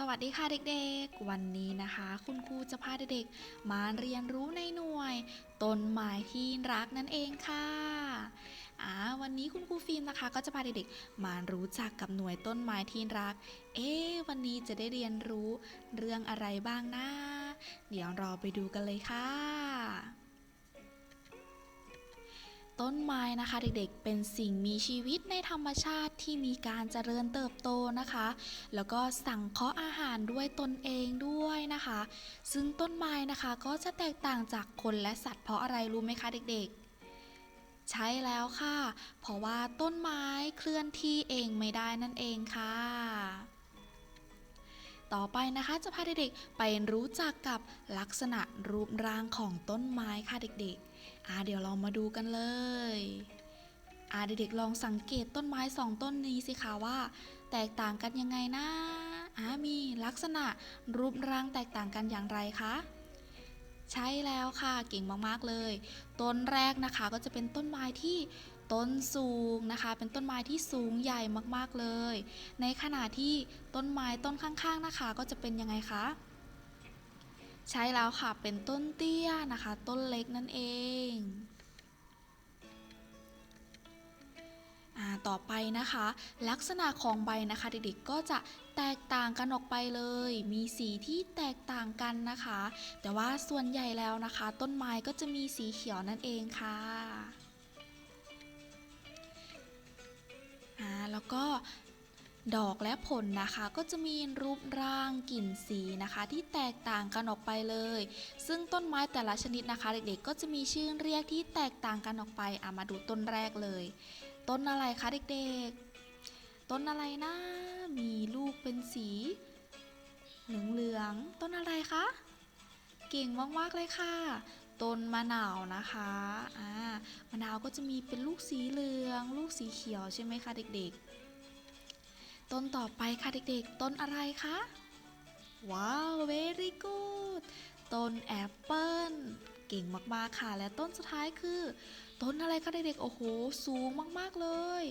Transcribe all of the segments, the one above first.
สวัสดีค่ะเด็กๆ วันนี้นะคะ คุณครูจะพาเด็กๆ มาเรียนรู้ในหน่วยต้นไม้ที่รักนั่นเองค่ะอ่าวันนี้คุณครูฟิล์มนะคะ ก็จะพาเด็กๆ มารู้จักกับหน่วยต้นไม้ที่รัก เอ๊ะวันนี้จะได้เรียนรู้เรื่องอะไรบ้างนะ เดี๋ยวรอไปดูกันเลยค่ะ ต้นไม้นะคะเด็กๆ เป็นสิ่งมีชีวิตในธรรมชาติที่มีการเจริญเติบโตนะคะ แล้วก็สั่งเคาะอาหารด้วยตนเองด้วยนะคะ ซึ่งต้นไม้นะคะก็จะแตกต่างจากคนและสัตว์เพราะอะไรรู้ไหมคะเด็กๆใช่แล้วค่ะ เพราะว่าต้นไม้เคลื่อนที่เองไม่ได้นั่นเองค่ะ ต่อไปนะคะจะพาเด็กๆไปรู้จักกับลักษณะรูปร่างของต้นไม้ค่ะเด็กๆ อ่าเดี๋ยวเรามาดูกันเลยอ่าเด็กๆลองสังเกตต้นไม้สองต้นนี้สิคะว่า แตกต่างกันยังไงนะอ่ามีลักษณะรูปร่างแตกต่างกันอย่างไรคะใช่แล้วค่ะเก่งมากๆเลย ต้นแรกนะคะก็จะเป็นต้นไม้ที่ต้นสูงนะคะ เป็นต้นไม้ที่สูงใหญ่มากๆเลย ในขณะที่ต้นไม้ต้นข้างๆนะคะ ก็จะเป็นยังไงคะ ใช่แล้วค่ะเป็นต้นเตี้ยนะคะ ต้นเล็กนั่นเองอ่าต่อไปนะคะ ลักษณะของใบนะคะเด็กๆก็จะแตกต่างกันออกไปเลย มีสีที่แตกต่างกันนะคะ แต่ว่าส่วนใหญ่แล้วนะคะ ต้นไม้ก็จะมีสีเขียวนั่นเองค่ะอ่าแล้วก็ดอกและผลนะคะ ก็จะมีรูปร่าง ลิ่นสีนะคะที่แตกต่างกันออกไปเลย ซึ่งต้นไม้แต่ละชนิดนะคะ เด็กๆ ก็จะมีชื่อเรียกที่แตกต่างกันออกไปอะมาดูต้นแรกเลย ต้นอะไรคะเด็กๆ ต้นอะไรนะ มีลูกเป็นสีเหลืองๆต้นอะไรคะ เก่งมากๆเลยค่ะ ต้นมะนาวนะคะอ่ามะนาวก็จะมีเป็นลูกสีเหลือง ลูกสีเขียวใช่ไหมคะเด็กๆ ต้นต่อไปค่ะเด็กๆ ต้นอะไรคะ ว้าว very good ต้นแอปเปิ้ลเก่งมากๆค่ะ และต้นสุดท้ายคือ ต้นอะไรคะเด็กๆ โอ้โห สูงมากๆเลย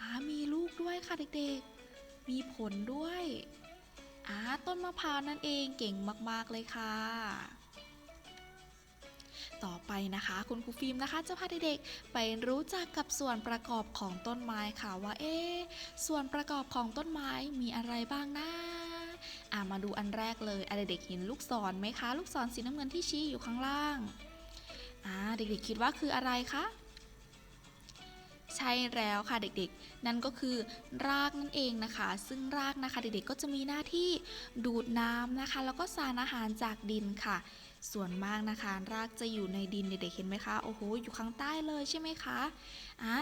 อามีลูกด้วยค่ะเด็กๆ มีผลด้วยอาต้นมะพร้าวนั่นเองเก่งมากๆเลยค่ะ ต่อไปนะคะ คุณครูฟิล์มนะคะ จะพาเด็กๆไปรู้จักกับส่วนประกอบของต้นไม้ค่ะว่าเอ๊ส่วนประกอบของต้นไม้มีอะไรบ้างนะอ่ามาดูอันแรกเลยอะเด็กๆเห็นลูกศรไหมคะ ลูกศรสีน้ำเงินที่ชี้อยู่ข้างล่างอ่าเด็กๆคิดว่าคืออะไรคะใช่แล้วค่ะเด็กๆ นั่นก็คือรากนั่นเองนะคะ ซึ่งรากนะคะเด็กๆก็จะมีหน้าที่ดูดน้ำนะคะ แล้วก็สารอาหารจากดินค่ะ ส่วนมากนะคะ รากจะอยู่ในดินเด็กๆเห็นไหมคะ โอ้โห อยู่ข้างใต้เลยใช่ไหมคะอ่า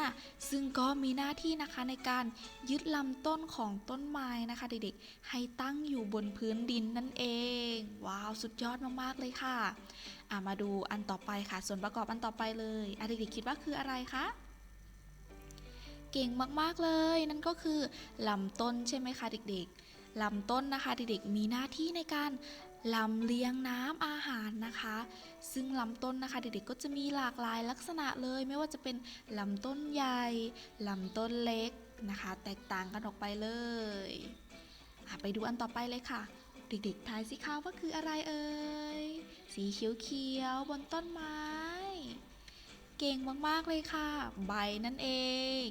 ซึ่งก็มีหน้าที่นะคะในการยึดลำต้นของต้นไม้นะคะเด็กๆ ให้ตั้งอยู่บนพื้นดินนั่นเอง ว้าว สุดยอดมากๆเลยค่ะอ่ามาดูอันต่อไปค่ะ ส่วนประกอบอันต่อไปเลยอะเด็กๆคิดว่าคืออะไรคะเก่งมากๆเลย นั่นก็คือลำต้นใช่ไหมคะเด็กๆลำต้นนะคะเด็กๆมีหน้าที่ในการ ลำเลี้ยงน้ำอาหารนะคะ ซึ่งลำต้นนะคะ เด็กๆก็จะมีหลากหลายลักษณะเลย ไม่ว่าจะเป็นลำต้นใหญ่ลำต้นเล็กนะคะ แตกต่างกันออกไปเลยไปดูอันต่อไปเลยค่ะ เด็กๆทายสิคะว่าคืออะไรเอ่ยสีเขียวๆบนต้นไม้เก่งมาก ๆ เลยค่ะ ใบนั่นเอง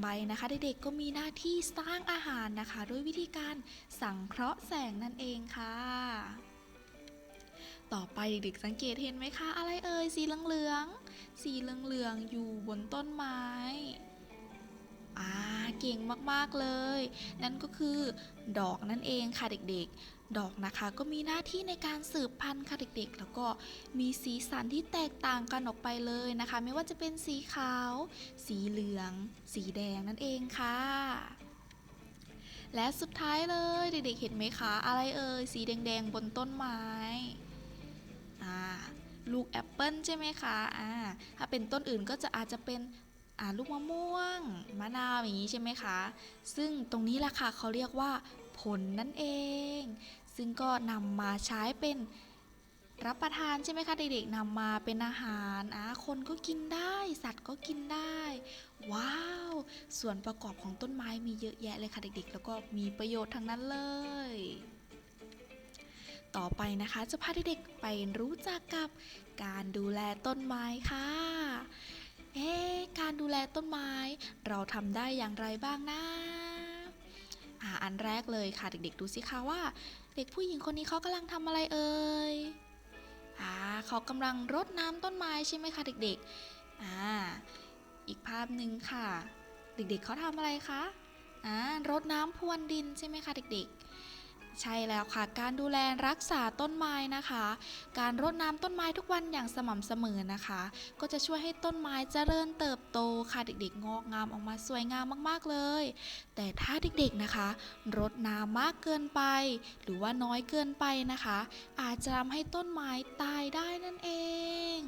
ใบนะคะเด็กๆก็มีหน้าที่สร้างอาหารนะคะ ด้วยวิธีการสังเคราะห์แสงนั่นเองค่ะ ต่อไปเด็กๆสังเกตเห็นไหมคะ อะไรเอ่ยสีเหลืองๆสีเหลืองๆอยู่บนต้นไม้อ่าเก่งมากๆเลย นั่นก็คือดอกนั่นเองค่ะเด็กๆ ดอกนะคะก็มีหน้าที่ในการสืบพันธุ์ค่ะเด็กๆ แล้วก็มีสีสันที่แตกต่างกันออกไปเลยนะคะ ไม่ว่าจะเป็นสีขาว สีเหลือง สีแดงนั่นเองค่ะ และสุดท้ายเลยเด็กๆ เห็นไหมคะ อะไรเอ่ยสีแดงๆบนต้นไม้ อ่าลูกแอปเปิลใช่ไหมคะอ่าถ้าเป็นต้นอื่นก็จะอาจจะเป็นอ่าลูกมะม่วง มะนาวอย่างนี้ใช่ไหมคะ ซึ่งตรงนี้แหละค่ะเขาเรียกว่า ผลนั่นเอง ซึ่งก็นำมาใช้เป็นรับประทานใช่ไหมคะ เด็กๆนำมาเป็นอาหารอะคนก็กินได้ สัตว์ก็กินได้ ว้าว ส่วนประกอบของต้นไม้มีเยอะแยะเลยค่ะเด็กๆ แล้วก็มีประโยชน์ทั้งนั้นเลย ต่อไปนะคะ จะพาเด็กๆไปรู้จักกับการดูแลต้นไม้ค่ะ เอ๊ะการดูแลต้นไม้ เราทำได้อย่างไรบ้างนะอ่าอันแรกเลยค่ะเด็กๆดูสิคะว่า เด็กผู้หญิงคนนี้เขากำลังทำอะไรเอ่ยอ่าเขากำลังรดน้ำต้นไม้ใช่ไหมคะเด็กๆอ่าอีกภาพหนึ่งค่ะ เด็กๆเขาทำอะไรคะอ่ารดน้ำพรวนดินใช่ไหมคะเด็กๆ ใช่แล้วค่ะ การดูแลรักษาต้นไม้นะคะ การรดน้ำต้นไม้ทุกวันอย่างสม่ำเสมอนะคะ ก็จะช่วยให้ต้นไม้เจริญเติบโตค่ะเด็กๆ งอกงามออกมาสวยงามมากๆเลย แต่ถ้าเด็กๆนะคะ รดน้ำมากเกินไป หรือว่าน้อยเกินไปนะคะ อาจจะทำให้ต้นไม้ตายได้นั่นเอง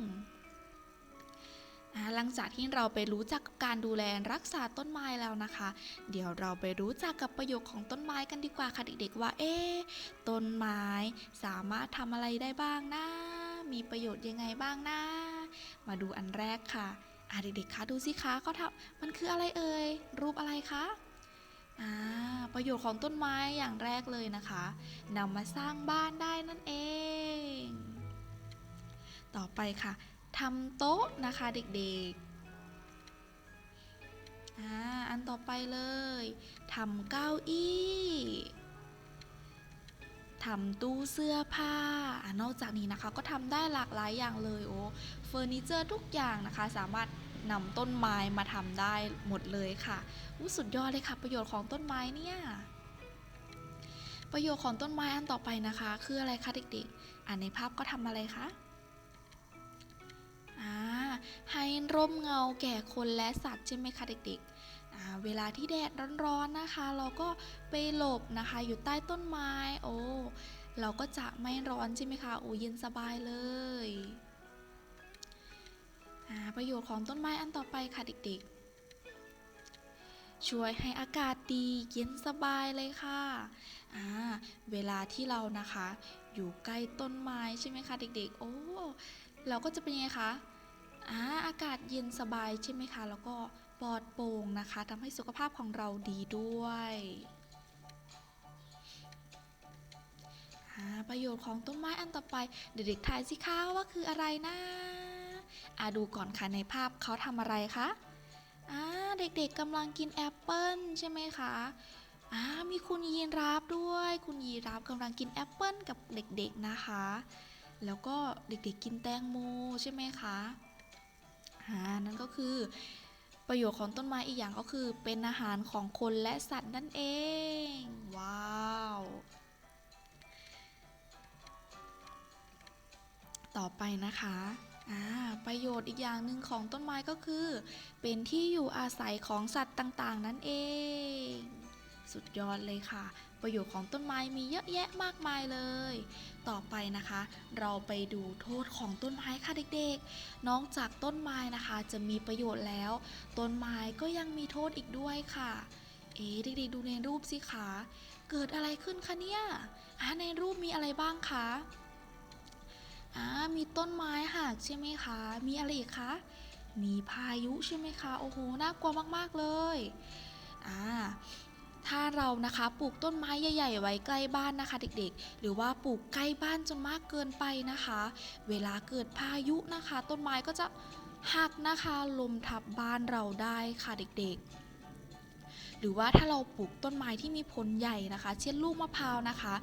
หลังจากที่เราไปรู้จักกับการดูแลรักษาต้นไม้แล้วนะคะ เดี๋ยวเราไปรู้จักกับประโยชน์ของต้นไม้กันดีกว่าค่ะเด็กๆว่า เอ๊ต้นไม้สามารถทำอะไรได้บ้างนะ มีประโยชน์ยังไงบ้างนะ มาดูอันแรกค่ะอะเด็กๆคะดูสิคะเขาทำมันคืออะไรเอ่ยรูปอะไรคะอ่าประโยชน์ของต้นไม้อย่างแรกเลยนะคะนำมาสร้างบ้านได้นั่นเอง ต่อไปค่ะ ทำโต๊ะนะคะเด็กๆอ่าอันต่อไปเลยทำเก้าอี้ทำตู้เสื้อผ้าอ่านอกจากนี้นะคะก็ทำได้หลากหลายอย่างเลยโอ้เฟอร์นิเจอร์ทุกอย่างนะคะ สามารถนำต้นไม้มาทำได้หมดเลยค่ะอู้สุดยอดเลยค่ะ ประโยชน์ของต้นไม้เนี่ยประโยชน์ของต้นไม้อันต่อไปนะคะ คืออะไรคะเด็กๆ อ่านในภาพก็ทำอะไรคะ อ่าให้ร่มเงาแก่คนและสัตว์ใช่ไหมคะเด็กๆ เวลาที่แดดร้อนๆนะคะ เราก็ไปหลบนะคะอยู่ใต้ต้นไม้โอ้เราก็จะไม่ร้อนใช่ไหมคะโอ้เย็นสบายเลยประโยชน์ของต้นไม้อันต่อไปค่ะเด็กๆ ช่วยให้อากาศดีเย็นสบายเลยค่ะอ่าเวลาที่เรานะคะ อยู่ใกล้ต้นไม้ใช่ไหมคะเด็กๆ โอ้ เราก็จะเป็นยังไงคะอ่าอากาศเย็นสบายใช่ไหมคะ แล้วก็ปลอดโปร่งนะคะทำให้สุขภาพของเราดีด้วยอ่าประโยชน์ของต้นไม้อันต่อไป เด็กๆทายสิคะว่าคืออะไรนะอ่าดูก่อนค่ะในภาพเขาทำอะไรคะอ่าเด็กๆกำลังกินแอปเปิ้ลใช่ไหมคะอ่ามีคุณยีราฟด้วย คุณยีราฟกำลังกินแอปเปิ้ลกับเด็กๆนะคะ แล้วก็เด็กๆกินแตงโมใช่ไหมคะอ่านั่นก็คือประโยชน์ของต้นไม้อีกอย่างก็คือเป็นอาหารของคนและสัตว์นั่นเอง ว้าว ต่อไปนะคะอ่าประโยชน์อีกอย่างหนึ่งของต้นไม้ก็คือ เป็นที่อยู่อาศัยของสัตว์ต่างๆ นั่นเอง สุดยอดเลยค่ะ ประโยชน์ของต้นไม้มีเยอะแยะมากมายเลย ต่อไปนะคะ เราไปดูโทษของต้นไม้ค่ะเด็กๆนอกจากต้นไม้นะคะจะมีประโยชน์แล้ว ต้นไม้ก็ยังมีโทษอีกด้วยค่ะ เอ๊ะเด็กๆดูในรูปสิคะเกิดอะไรขึ้นคะเนี่ยในรูปมีอะไรบ้างคะอ่ามีต้นไม้หักใช่ไหมคะ มีอะไรอีกคะ มีพายุใช่ไหมคะ โอ้โห น่ากลัวมาก ๆ เลย อ่า ถ้าเรานะคะปลูกต้นไม้ใหญ่ๆ ไว้ใกล้บ้านนะคะ เด็กๆ หรือว่าปลูกใกล้บ้านจนมากเกินไปนะคะ เวลาเกิดพายุนะคะ ต้นไม้ก็จะหักนะคะลมทับบ้านเราได้ค่ะเด็กๆ หรือว่าถ้าเราปลูกต้นไม้ที่มีผลใหญ่นะคะ เช่นลูกมะพร้าวนะคะ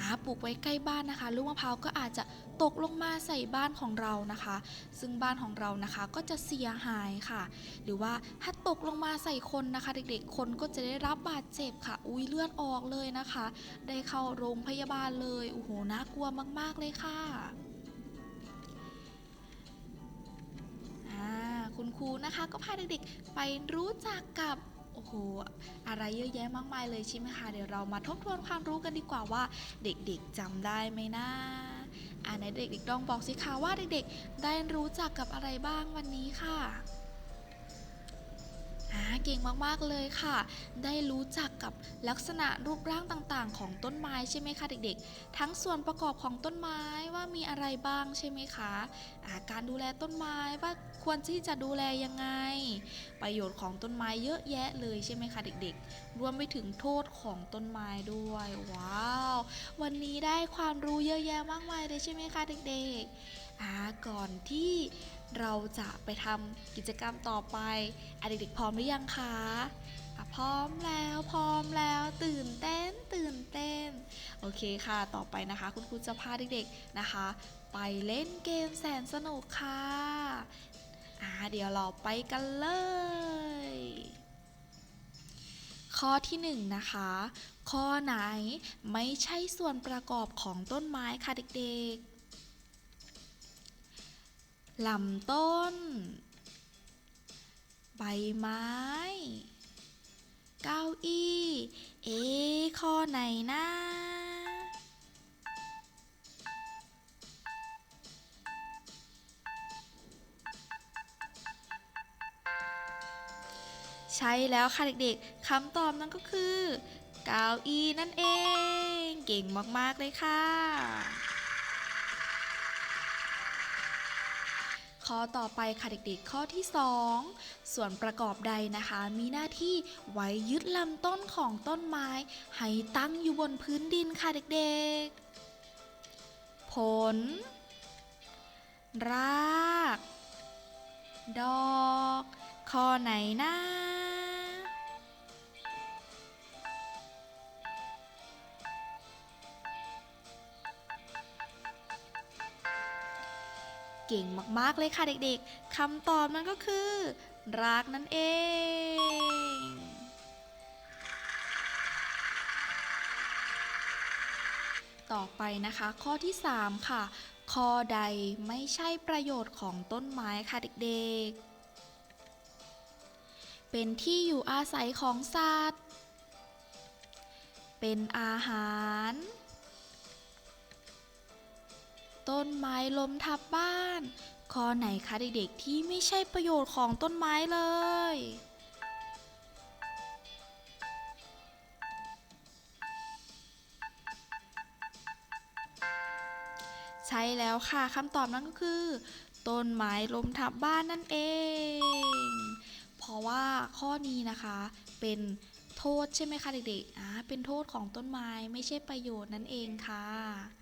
อ่าปลูกไว้ใกล้บ้านนะคะ ลูกมะพร้าวก็อาจจะตกลงมาใส่บ้านของเรานะคะ ซึ่งบ้านของเรานะคะก็จะเสียหายค่ะ หรือว่าถ้าตกลงมาใส่คนนะคะ เด็กๆ คนก็จะได้รับบาดเจ็บค่ะ อุ้ยเลือดออกเลยนะคะ ได้เข้าโรงพยาบาลเลยโอ้โหน่ากลัวมากๆเลยค่ะคุณครูนะคะก็พาเด็กๆไปรู้จักกับ โอ้โห อะไรเยอะแยะมากมายเลยใช่ไหมคะ เดี๋ยวเรามาทบทวนความรู้กันดีกว่าว่า เด็กๆจำได้ไหมนะอ่าในเด็กๆลองบอกสิคะว่าเด็กๆ ได้รู้จักกับอะไรบ้างวันนี้ค่ะ เก่งมากๆเลยค่ะ ได้รู้จักกับลักษณะรูปร่างต่างๆ ของต้นไม้ใช่ไหมคะเด็กๆ ทั้งส่วนประกอบของต้นไม้ว่ามีอะไรบ้างใช่ไหมคะาการดูแลต้นไม้ว่าควรที่จะดูแลยังไง ประโยชน์ของต้นไม้เยอะแยะเลยใช่ไหมคะเด็กๆ รวมไปถึงโทษของต้นไม้ด้วย ว้าว วันนี้ได้ความรู้เยอะแยะมากมายเลยใช่ไหมคะเด็กๆก่อนที่ เราจะไปทำกิจกรรมต่อไปอเด็กๆพร้อมหรือยังคะะพร้อมแล้วพร้อมแล้วตื่นเต้นตื่นเต้น โอเคค่ะ ต่อไปนะคะ คุณครูจะพาเด็กๆนะคะ ไปเล่นเกมแสนสนุกค่ะอ่าเดี๋ยวเราไปกันเลย ข้อที่หนึ่งนะคะ ข้อไหนไม่ใช่ส่วนประกอบของต้นไม้ค่ะเด็กๆ ลำต้น ใบไม้ เก้าอี้ เอ๊ข้อไหนนะใช่แล้วค่ะเด็กๆ คำตอบนั่นก็คือ เก้าอี้นั่นเอง เก่งมากๆเลยค่ะ ข้อต่อไปค่ะเด็กๆข้อที่ 2 ส่วนประกอบใดนะคะ มีหน้าที่ไว้ยึดลำต้นของต้นไม้ ให้ตั้งอยู่บนพื้นดินค่ะเด็กๆ ผล ราก ดอก ข้อไหนนะ เก่งมากๆเลยค่ะเด็กๆคำตอบนั่นก็คือรากนั่นเองต่อไปนะคะ ข้อที่ 3 ค่ะ ข้อใดไม่ใช่ประโยชน์ของต้นไม้ค่ะเด็กๆ เป็นที่อยู่อาศัยของสัตว์ เป็นอาหาร ต้นไม้ล้มทับบ้าน ข้อไหนคะเด็กๆที่ไม่ใช่ประโยชน์ของต้นไม้เลย ใช่แล้วค่ะคำตอบนั้นก็คือ ต้นไม้ล้มทับบ้านนั่นเอง เพราะว่าข้อนี้นะคะเป็นโทษใช่ไหมคะเด็กๆอ่าเป็นโทษของต้นไม้ไม่ใช่ประโยชน์นั่นเองค่ะ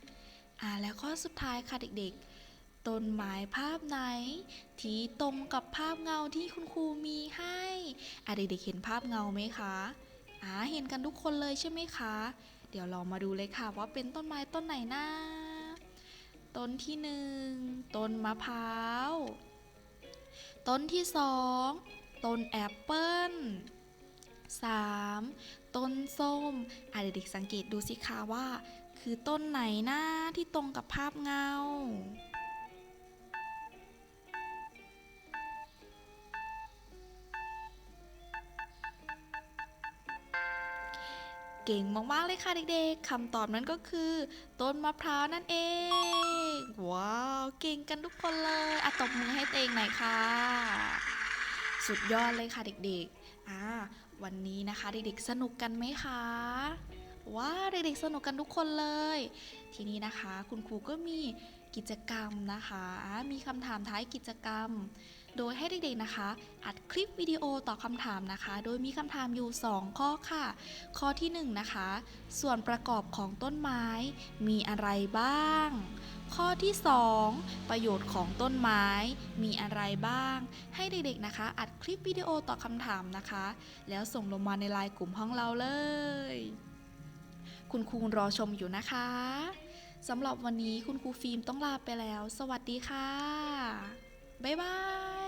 อ่าแล้วข้อสุดท้ายค่ะเด็กๆ ต้นไม้ภาพไหน ที่ตรงกับภาพเงาที่คุณครูมีให้อ่าเด็กๆเห็นภาพเงาไหมคะอ่าเห็นกันทุกคนเลยใช่ไหมคะ เดี๋ยวเรามาดูเลยค่ะว่าเป็นต้นไม้ต้นไหนนะต้นที่หนึ่งต้นมะพร้าว ต้นที่สองต้นแอปเปิ้ล 3. ต้นส้มอะเด็กๆสังเกตดูสิคะว่า คือต้นไหนนะที่ตรงกับภาพเงา เก่งมาก ๆ เลยค่ะเด็กๆคำตอบนั้นก็คือ ต้นมะพร้าวนั่นเอง ว้าว เก่งกันทุกคนเลยอะตบมือให้ตัวเองหน่อยค่ะ สุดยอดเลยค่ะเด็กๆอ่าวันนี้นะคะเด็กๆสนุกกันไหมคะ ว้าเด็กๆสนุกกันทุกคนเลย ทีนี้นะคะ คุณครูก็มีกิจกรรมนะคะ มีคำถามท้ายกิจกรรม โดยให้เด็กๆนะคะ อัดคลิปวิดีโอตอบคำถามนะคะ โดยมีคำถามอยู่ 2 ข้อค่ะ ข้อที่1นะคะ ส่วนประกอบของต้นไม้มีอะไรบ้าง ข้อที่ 2 ประโยชน์ของต้นไม้มีอะไรบ้าง ให้เด็กๆนะคะ อัดคลิปวิดีโอตอบคำถามนะคะ แล้วส่งลงมาในไลน์กลุ่มห้องเราเลย คุณครูรอชมอยู่นะคะ สำหรับวันนี้คุณครูฟิล์มต้องลาไปแล้ว สวัสดีค่ะ บ๊ายบาย